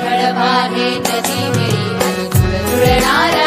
घडबाधे नदी वेळी आणि